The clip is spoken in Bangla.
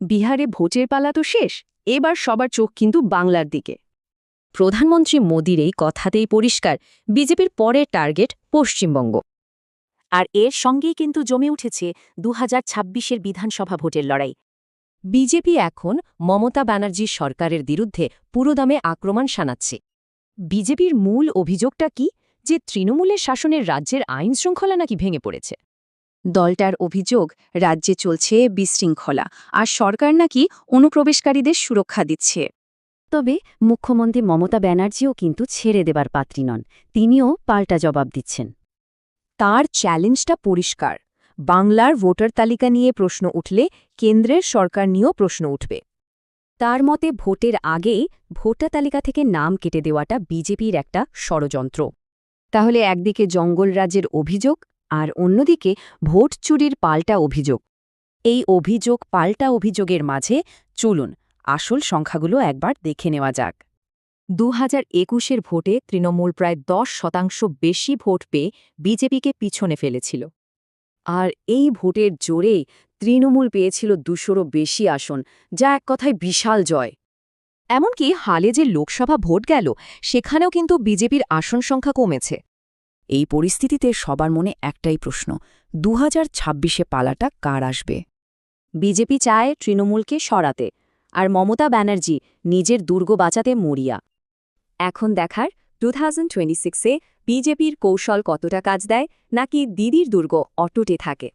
বিহারে ভোটের পালা তো শেষ, এবার সবার চোখ কিন্তু বাংলার দিকে। প্রধানমন্ত্রী মোদির এই কথাতেই পরিষ্কার, বিজেপির পরের টার্গেট পশ্চিমবঙ্গ। আর এর সঙ্গেই কিন্তু জমে উঠেছে দু হাজার বিধানসভা ভোটের লড়াই। বিজেপি এখন মমতা ব্যানার্জির সরকারের বিরুদ্ধে পুরোদমে আক্রমণ শানাচ্ছে। বিজেপির মূল অভিযোগটা কি? যে তৃণমূলের শাসনের রাজ্যের আইন শৃঙ্খলা নাকি ভেঙে পড়েছে। দলটার অভিযোগ, রাজ্যে চলছে বিশৃঙ্খলা, আর সরকার নাকি অনুপ্রবেশকারীদের সুরক্ষা দিচ্ছে। তবে মুখ্যমন্ত্রী মমতা ব্যানার্জিও কিন্তু ছেড়ে দেবার পাত্রী নন, তিনিও পাল্টা জবাব দিচ্ছেন। তার চ্যালেঞ্জটা পরিষ্কার, বাংলার ভোটার তালিকা নিয়ে প্রশ্ন উঠলে কেন্দ্রের সরকার নিয়েও প্রশ্ন উঠবে। তার মতে ভোটের আগেই ভোটার তালিকা থেকে নাম কেটে দেওয়াটা বিজেপির একটা ষড়যন্ত্র। তাহলে একদিকে জঙ্গল রাজ্যের অভিযোগ আর অন্যদিকে ভোট চুরির পাল্টা অভিযোগ। এই অভিযোগ পাল্টা অভিযোগের মাঝে চলুন আসল সংখ্যাগুলো একবার দেখে নেওয়া যাক। দু হাজার একুশের ভোটে তৃণমূল প্রায় দশ শতাংশ বেশি ভোট পেয়ে বিজেপিকে পিছনে ফেলেছিল। আর এই ভোটের জোরেই তৃণমূল পেয়েছিল দুশোরও বেশি আসন, যা এক কথায় বিশাল জয়। এমনকি হালে যে লোকসভা ভোট গেল, সেখানেও কিন্তু বিজেপির আসন সংখ্যা কমেছে। এই পরিস্থিতিতে সবার মনে একটাই প্রশ্ন দু হাজার ছাব্বিশে পালাটা কার আসবে? বিজেপি চায় তৃণমূলকে সরাতে, আর মমতা ব্যানার্জি নিজের দুর্গ বাঁচাতে মরিয়া। এখন দেখার টু থাউজেন্ড টোয়েন্টি সিক্সে বিজেপির কৌশল কতটা কাজ দেয়, নাকি দিদির দুর্গ অটোটে থাকে?